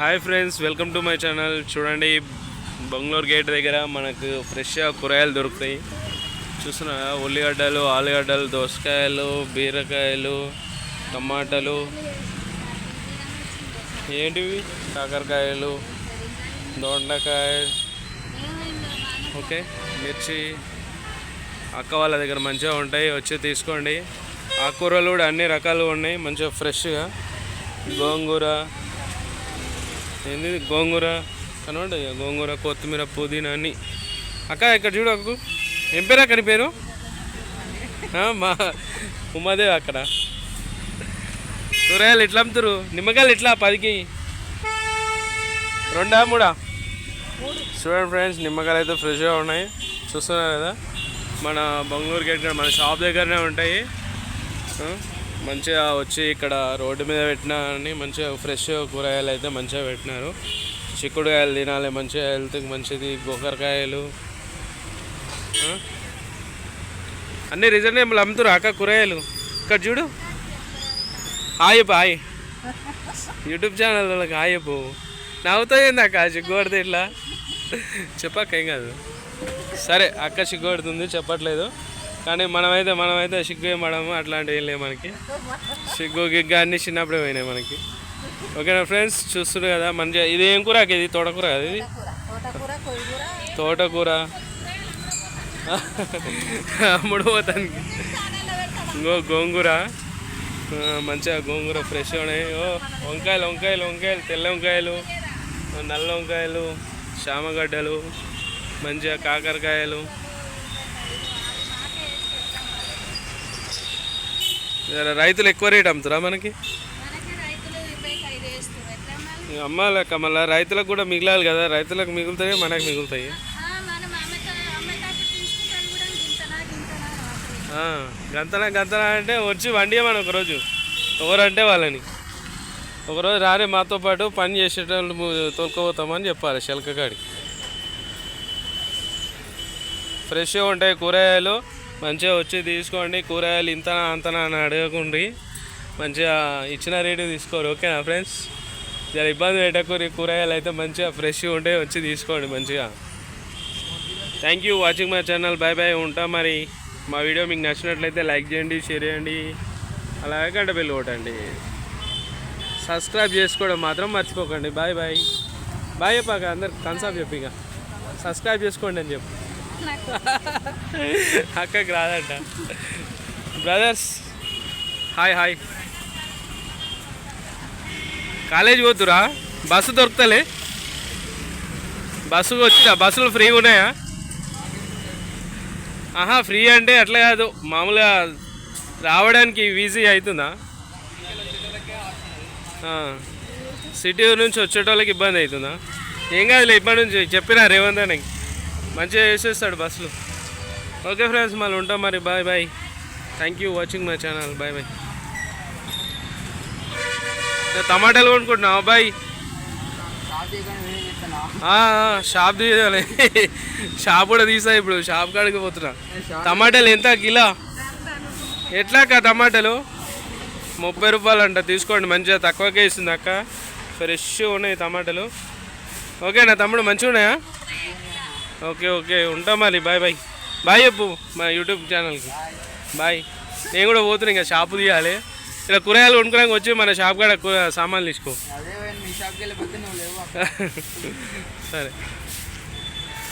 Hi friends welcome to my channel. చూడండి Bengaluru gate దగ్గర మనకు ఫ్రెష్గా కూరగాయలు దొరుకుతాయి. చూస్తున్నా ఉల్లిగడ్డలు ఆలుగడ్డలు దోసకాయలు బీరకాయలు టమాటాలు. ఏంటివి? కాకరకాయలు దొండకాయ ఓకే మిర్చి. అక్క వాళ్ళ దగ్గర మంచిగా ఉంటాయి వచ్చి తీసుకోండి. ఆకుకూరలు కూడా అన్ని రకాలు ఉన్నాయి మంచిగా ఫ్రెష్గా గోంగూర ఏంది గోంగూర కనబడి గోంగూర కొత్తిమీర పుదీనా అని అక్క ఇక్కడ చూడు అక్కు ఏం పేరు అక్కడి పేరు? మా ఉమాదేవి అక్కడ. కూరగాయలు ఎట్లా అమ్ముతారు నిమ్మకాయలు ఎట్లా? పదికి. రెండా మూడా? చూడండి ఫ్రెండ్స్ నిమ్మకాయలు అయితే ఫ్రెష్గా ఉన్నాయి. చూస్తున్నారు కదా మన బెంగళూరు గేట్ మన షాప్ దగ్గరనే ఉంటాయి. మంచిగా వచ్చి ఇక్కడ రోడ్డు మీద పెట్టినా అని మంచిగా ఫ్రెష్ కూరగాయలు అయితే మంచిగా పెట్టినారు. చిక్కుడుకాయలు తినాలి మంచిగా హెల్త్కి మంచిది గోకరకాయలు. అన్ని రీజనబుల్ అమ్ముతారు అక్క కూరగాయలు. ఇక్కడ చూడు. హాయ్ చెప్పు హాయ్ యూట్యూబ్ ఛానల్ వాళ్ళకి హాయ్ చెప్పు నవ్వుతాయింది అక్క చిక్కుబడితే ఇట్లా చెప్పక్క ఏం కాదు. సరే అక్క చిక్కుబడుతుంది చెప్పట్లేదు. కానీ మనమైతే మనమైతే సిగ్గు ఏం పడము అట్లాంటివి ఏం లేవు మనకి. సిగ్గు గిగ్గు అన్ని చిన్నప్పుడే పోయినాయి మనకి. ఓకేనా ఫ్రెండ్స్? చూస్తున్నారు కదా మంచిగా ఇది ఏం కూరకి ఇది? తోటకూర కదా ఇది? తోటకూర అమ్ముడు పోతానికి. ఇంకో గోంగూర. మంచిగా గోంగూర ఫ్రెష్ ఉన్నాయి. ఓ వంకాయలు వంకాయలు వంకాయలు తెల్ల వంకాయలు నల్ల వంకాయలు చామగడ్డలు మంచిగా కాకరకాయలు. రైతులు ఎక్కువ రేట్ అమ్ముతారా మనకి? అమ్మాలి? మళ్ళీ రైతులకు కూడా మిగిలాలి కదా. రైతులకు మిగులుతాయి? మనకు మిగులుతాయి? గింతనా గింతనా అంటే వచ్చి వండియమని ఒకరోజు. ఎవరంటే వాళ్ళని. ఒకరోజు రారే మాతో పాటు పని చేసేటోళ్ళు ము- తోలుకోపోతామని చెప్పాలి శెలక కాడికి ఫ్రెష్గా ఉంటాయి కూరగాయలు. మంచిగా వచ్చి తీసుకోండి కూరగాయలు ఇంతనా అంతనా అని అడగకుండి. మంచిగా ఇచ్చిన రేటు తీసుకోరు ఓకేనా ఫ్రెండ్స్? జర ఇబ్బంది పెట్టకూరి కూరగాయలు అయితే మంచిగా ఫ్రెష్గా ఉంటే వచ్చి తీసుకోండి మంచిగా. Thank you watching my channel bye bye ఉంటా మరి. మా వీడియో మీకు నచ్చినట్లయితే లైక్ చేయండి షేర్ చేయండి. అలాగే గంట బిల్లు కొట్టండి. సబ్స్క్రైబ్ చేసుకోవడం మాత్రం మర్చిపోకండి. బాయ్ బాయ్ బాయ్ చెప్పాక అందరు కన్సాప్ చెప్పి సబ్స్క్రైబ్ చేసుకోండి అని చెప్పు. అక్కకి రాదంట. Brothers hi hi. కాలేజ్ పోతురా? బస్సు దొరుకుతలే. బస్సు వచ్చినా బస్సులు ఫ్రీగా ఉన్నాయా? ఆహా ఫ్రీ అంటే అట్లా కాదు. మామూలుగా రావడానికి ఈజీ అవుతుందా? సిటీ నుంచి వచ్చేటోళ్ళకి ఇబ్బంది అవుతుందా? ఏం కాదులే ఇప్పటి నుంచి చెప్పినా రేవంత్ అన్నకి. మంచిగా వేసేస్తాడు బస్సులు. ఓకే ఫ్రెండ్స్ మళ్ళీ ఉంటాం మరి. Bye bye. Thank you watching my channel bye bye టమాటాలు కొనుక్కుంటున్నా బాయ్. షాప్ తీయాలి. షాప్ కూడా తీసా ఇప్పుడు. షాప్ కాడికి పోతున్నా. టమాటాలు ఎంత? కిలో? ఎట్లాక టమాటాలు? ముప్పై రూపాయలు అంట తీసుకోండి మంచిగా తక్కువకే ఇస్తుంది అక్క. ఫ్రెష్ ఉన్నాయి టమాటాలు. ఓకేనా తమ్ముడు మంచిగా ఉన్నాయా ఓకే ఓకే. ఉంటా మరి. Bye bye. బాయ్ చెప్పు మా యూట్యూబ్ ఛానల్కి. బాయ్. నేను కూడా పోతున్నా ఇంకా షాపు తీయాలి. ఇలా కూరగాయలు కొనుక్కోడానికి వచ్చి మన షాప్ కాడ సామాన్లు తీసుకో. సరే.